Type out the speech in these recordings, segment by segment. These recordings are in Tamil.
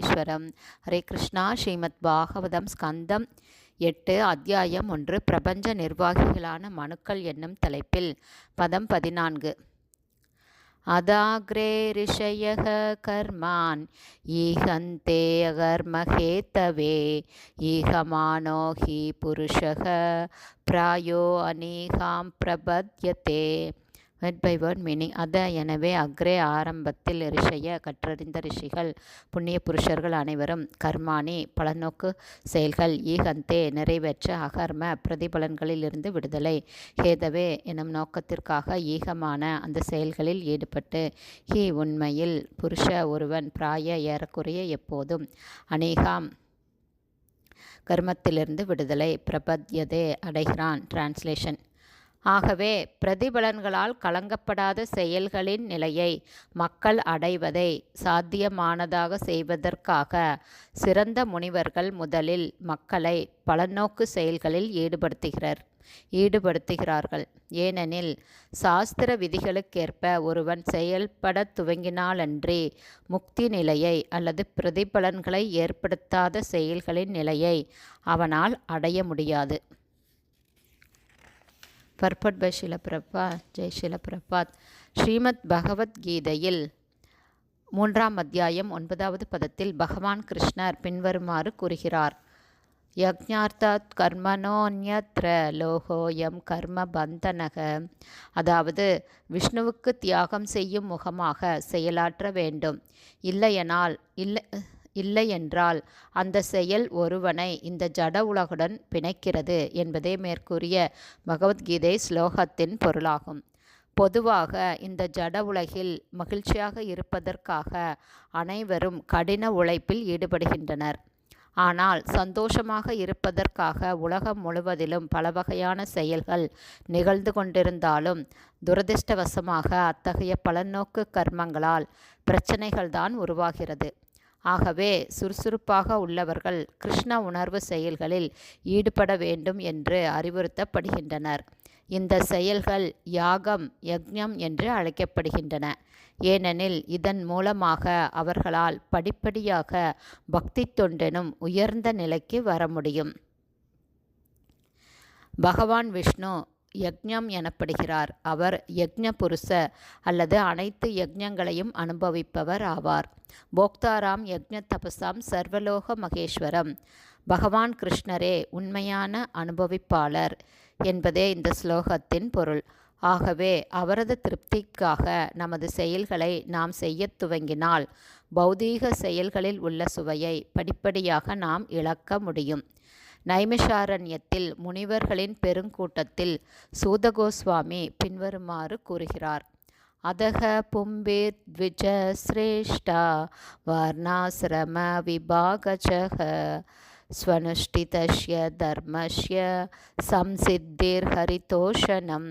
ஈஸ்வரம் ஹரே கிருஷ்ணா. ஸ்ரீமத் பாகவதம் ஸ்கந்தம் எட்டு அத்தியாயம் ஒன்று பிரபஞ்ச நிர்வாகிகளான மனுக்கள் என்னும் தலைப்பில். பதம் பதினான்கு. அதாகிரே ரிஷயக கர்மான் ஈகந்தே அகர்மஹேத்தவே ஈகமானோ ஹி புருஷக பிராயோ அநீகாம் பிரபத்யதே. வேர்ட் பை வேர்ட் மீனிங் அத எனவே அக்ரே ஆரம்பத்தில் ரிஷைய கற்றறிந்த ரிஷிகள் புண்ணிய புருஷர்கள் அனைவரும் கர்மானி பலநோக்கு செயல்கள் ஈகந்தே நிறைவேற்ற அகர்ம பிரதிபலன்களிலிருந்து விடுதலை. ஹேதவே எனும் நோக்கத்திற்காக ஈகமான அந்த செயல்களில் ஈடுபட்டு ஹி உண்மையில் புருஷ ஒருவன் பிராய ஏறக்குறைய எப்போதும் அநேகாம் கர்மத்திலிருந்து விடுதலை பிரபத்யதே அடைகிறான். டிரான்ஸ்லேஷன் ஆகவே பிரதிபலன்களால் கலங்கப்படாத செயல்களின் நிலையை மக்கள் அடைவதை சாத்தியமானதாக செய்வதற்காக சிறந்த முனிவர்கள் முதலில் மக்களை பலநோக்கு செயல்களில் ஈடுபடுத்துகிறார் ஈடுபடுத்துகிறார்கள். ஏனெனில் சாஸ்திர விதிகளுக்கேற்ப ஒருவன் செயல்பட துவங்கினாலன்றி முக்தி நிலையை அல்லது பிரதிபலன்களை ஏற்படுத்தாத செயல்களின் நிலையை அவனால் அடைய முடியாது. பர்பட் பை ஷிலபிரபா ஜெய் ஷிலபிரபாத். ஸ்ரீமத் பகவத்கீதையில் மூன்றாம் அத்தியாயம் ஒன்பதாவது பதத்தில் பகவான் கிருஷ்ணர் பின்வருமாறு கூறுகிறார். யக்ஞார்த்தாத் கர்மனோன்யத்ர லோகோயம் கர்ம பந்தனக. அதாவது விஷ்ணுவுக்கு தியாகம் செய்யும் முகமாக செயலாற்ற வேண்டும். இல்லையனால் இல்லை இல்லையென்றால் அந்த செயல் ஒருவனை இந்த ஜட உலகுடன் பிணைக்கிறது என்பதே மேற்கூறிய பகவத்கீதை ஸ்லோகத்தின் பொருளாகும். பொதுவாக இந்த ஜட உலகில் மகிழ்ச்சியாக இருப்பதற்காக அனைவரும் கடின உழைப்பில் ஈடுபடுகின்றனர். ஆனால் சந்தோஷமாக இருப்பதற்காக உலகம் முழுவதிலும் பல வகையான செயல்கள் நிகழ்ந்து கொண்டிருந்தாலும் துரதிர்ஷ்டவசமாக அத்தகைய பலநோக்கு கர்மங்களால் பிரச்சனைகள்தான் உருவாகிறது. ஆகவே சுறுசுறுப்பாக உள்ளவர்கள் கிருஷ்ண உணர்வு செயல்களில் ஈடுபட வேண்டும் என்று அறிவுறுத்தப்படுகின்றனர். இந்த செயல்கள் யாகம் யக்ஞம் என்று அழைக்கப்படுகின்றன. ஏனெனில் இதன் மூலமாக அவர்களால் படிப்படியாக பக்தி தொண்டெனும் உயர்ந்த நிலைக்கு வர முடியும். பகவான் விஷ்ணு யக்ஞம் எனப்படுகிறார். அவர் யக்ஞ புருஷ அல்லது அனைத்து யக்ஞங்களையும் அனுபவிப்பவர் ஆவார். போக்தாராம் யக்ஞ தபசாம் சர்வலோக மகேஸ்வரம். பகவான் கிருஷ்ணரே உண்மையான அனுபவிப்பாளர் என்பதே இந்த ஸ்லோகத்தின் பொருள். ஆகவே அவரது திருப்திக்காக நமது செயல்களை நாம் செய்ய துவங்கினால் பௌதீக செயல்களில் உள்ள சுவையை படிப்படியாக நாம் இழக்க முடியும். நைமிஷாரண்யத்தில் முனிவர்களின் பெருங்கூட்டத்தில் சூதகோஸ்வாமி பின்வருமாறு கூறுகிறார். அதக பும்பிர் த்விஜ சிரேஷ்டா வர்ணாசிரம விபாகஜக ஸ்வனுஷ்டிதஷ்ய தர்மஷ்ய சம்சித்திர் ஹரிதோஷனம்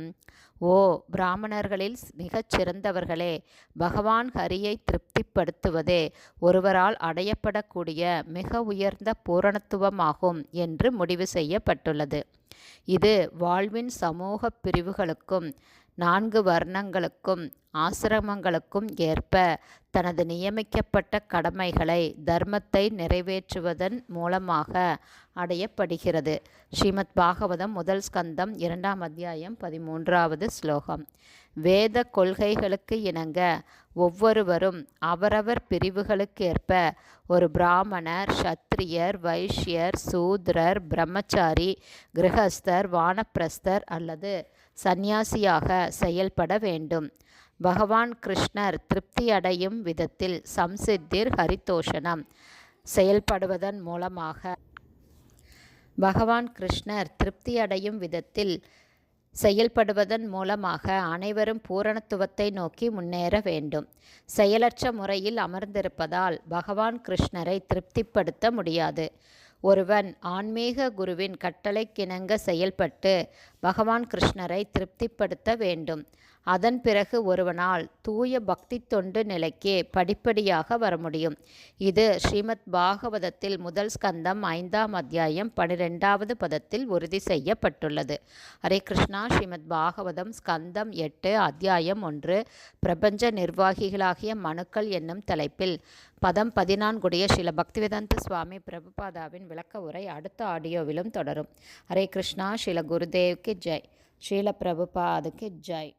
ஓ பிராமணர்களில் மிகச் சிறந்தவர்களே பகவான் ஹரியை திருப்திப்படுத்துவதே ஒருவரால் அடையப்படக்கூடிய மிக உயர்ந்த பூரணத்துவமாகும் என்று முடிவு செய்யப்பட்டுள்ளது. இது வாழ்வின் சமூக பிரிவுகளுக்கும் நான்கு வர்ணங்களுக்கும் ஆசிரமங்களுக்கும் ஏற்ப தனது நியமிக்கப்பட்ட கடமைகளை தர்மத்தை நிறைவேற்றுவதன் மூலமாக அடையப்படுகிறது. ஸ்ரீமத் பாகவதம் முதல் ஸ்கந்தம் இரண்டாம் அத்தியாயம் பதிமூன்றாவது ஸ்லோகம். வேத கொள்கைகளுக்கு இணங்க ஒவ்வொருவரும் அவரவர் பிரிவுகளுக்கேற்ப ஒரு பிராமணர் சத்திரியர் வைஷ்யர் சூத்ரர் பிரம்மச்சாரி கிரகஸ்தர் வானப்பிரஸ்தர் அல்லது சந்நியாசியாக செயல்பட வேண்டும். பகவான் கிருஷ்ணர் திருப்தி அடையும் விதத்தில் சம்சித்திர் ஹரிதோஷனம் செயல்படுவதன் மூலமாக பகவான் கிருஷ்ணர் திருப்தி அடையும் விதத்தில் செயல்படுவதன் மூலமாக அனைவரும் பூரணத்துவத்தை நோக்கி முன்னேற வேண்டும். செயலற்ற முறையில் அமர்ந்திருப்பதால் பகவான் கிருஷ்ணரை திருப்திப்படுத்த முடியாது. ஒருவன் ஆன்மீக குருவின் கட்டளைக்கிணங்க செயல்பட்டு பகவான் கிருஷ்ணரை திருப்திப்படுத்த வேண்டும். அதன் பிறகு ஒருவனால் தூய பக்தி தொண்டு நிலைக்கு படிப்படியாக வர முடியும். இது ஸ்ரீமத் பாகவதத்தில் முதல் ஸ்கந்தம் ஐந்தாம் அத்தியாயம் பனிரெண்டாவது பதத்தில் உறுதி செய்யப்பட்டுள்ளது. ஹரே கிருஷ்ணா ஸ்ரீமத் பாகவதம் ஸ்கந்தம் எட்டு அத்தியாயம் ஒன்று பிரபஞ்ச நிர்வாகிகளாகிய மனுக்கள் என்னும் தலைப்பில் பதம் பதினான்குடைய ஸ்ரீல பக்திவேதாந்த சுவாமி பிரபுபாதாவின் விளக்க உரை அடுத்த ஆடியோவிலும் தொடரும். ஹரே கிருஷ்ணா ஸ்ரீல குருதேவ்க்கு ஜெய் ஸ்ரீல பிரபுபாதுக்கு ஜெய்